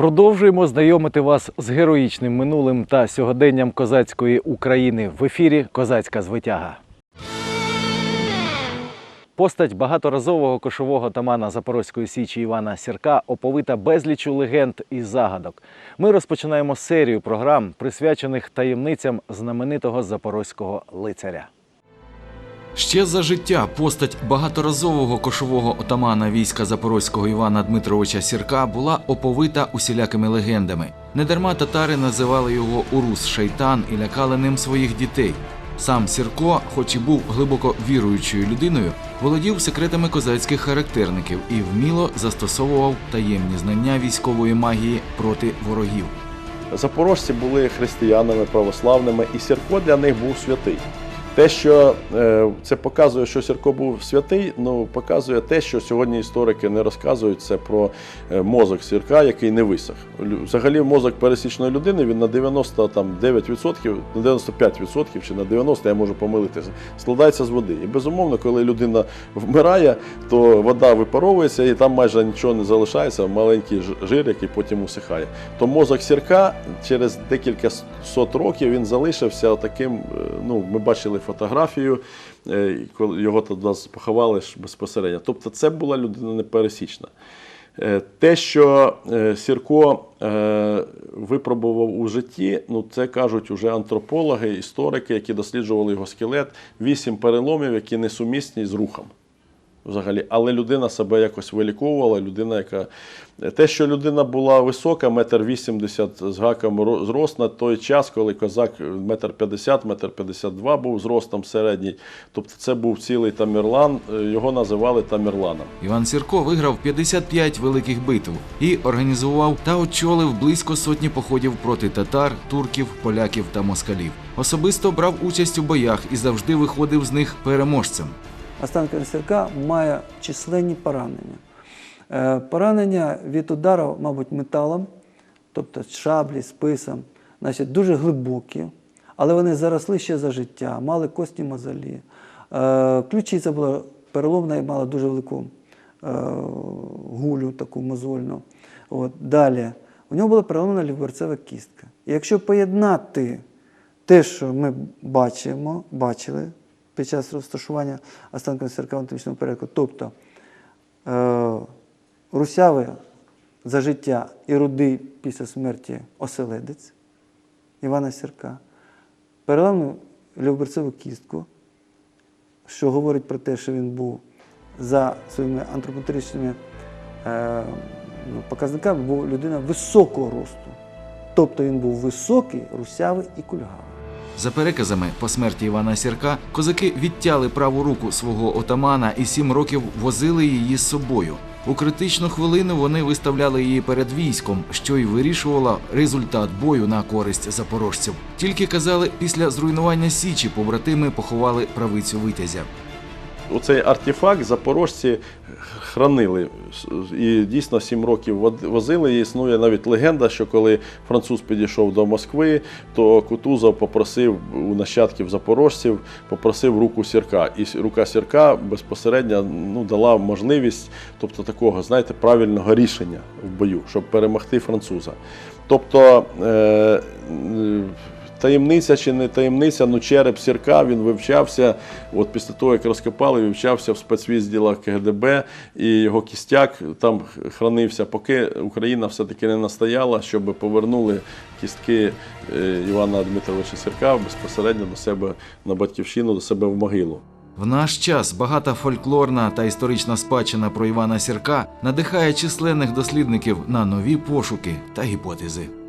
Продовжуємо знайомити вас з героїчним минулим та сьогоденням козацької України в ефірі Козацька звитяга. Постать багаторазового кошового тамана Запорозької січі Івана Сірка оповита безлічу легенд і загадок. Ми розпочинаємо серію програм, присвячених таємницям знаменитого запорозького лицаря. Ще за життя постать багаторазового кошового отамана війська Запорозького Івана Дмитровича Сірка була оповита усілякими легендами. Недарма татари називали його Урус Шейтан і лякали ним своїх дітей. Сам Сірко, хоч і був глибоко віруючою людиною, володів секретами козацьких характерників і вміло застосовував таємні знання військової магії проти ворогів. Запорожці були християнами православними, і Сірко для них був святий. Те, що е, це показує, що Сірко був святий, ну показує те, що сьогодні історики не розказують це про е, мозок Сірка, який не висох. Взагалі, мозок пересічної людини він на 99%, на 95% чи на 90%, я можу помилитися, складається з води. І безумовно, коли людина вмирає, то вода випаровується і там майже нічого не залишається, маленький жир, який потім усихає. То мозок сірка через декілька сот років він залишився таким. е, Ну, ми бачили фотографію, е, його туди поховали безпосередньо. Тобто, це була людина непересічна. Е, Те, що е, Сірко випробував у житті, ну це кажуть уже антропологи, історики, які досліджували його скелет, вісім переломів, які несумісні з рухом. Взагалі, але людина себе якось виліковувала, людина, яка те, що людина була висока, метр вісімдесят з гаком ро- зрост на той час, коли козак метр п'ятдесят, метр п'ятдесят два був зростом середній. Тобто це був цілий Тамірлан, е, його називали Тамірланом. Іван Сірко виграв 55 великих битв і організував та очолив близько сотні походів проти татар, турків, поляків та москалів. Особисто брав участь у боях і завжди виходив з них переможцем. Останків Сірка має численні поранення. Е, Поранення від удару, мабуть, металом, тобто шаблі, списом, значить, дуже глибокі, але вони заросли ще за життя, мали костні мозолі. Е, Ключиця була переломна і мала дуже велику е, гулю, таку мозольну. От. Далі. У нього була переломна лівберцева кістка. І якщо поєднати те, що ми бачимо, бачили під час розташування в анатомічному порядку, тобто е, русявий за життя і рудий після смерті оселедець Івана Сірка, переламну лівберцеву кістку, що говорить про те, що він був за своїми антропометричними е, ну, показниками, був людина високого росту. Тобто він був високий, русявий і кульгавий. За переказами, по смерті Івана Сірка козаки відтяли праву руку свого отамана і сім років возили її з собою. У критичну хвилину вони виставляли її перед військом, що й вирішувало результат бою на користь запорожців. Тільки казали, після зруйнування січі побратими поховали правицю витязя. Оцей артефакт запорожці хранили. І дійсно сім років возили. І існує навіть легенда, що коли француз підійшов до Москви, то Кутузов попросив у нащадків запорожців, попросив руку сірка. І рука сірка безпосередньо ну, дала можливість, тобто такого, знаєте, правильного рішення в бою, щоб перемогти француза. Тобто. Е- Таємниця чи не таємниця, ну череп сірка він вивчався. От після того, як розкопали, вивчався в спецвізділах КГДБ, і його кістяк там хранився, поки Україна все-таки не настояла, щоб повернули кістки е, Івана Дмитровича Сірка безпосередньо до себе на батьківщину, до себе в могилу. В наш час багата фольклорна та історична спадщина про Івана Сірка надихає численних дослідників на нові пошуки та гіпотези.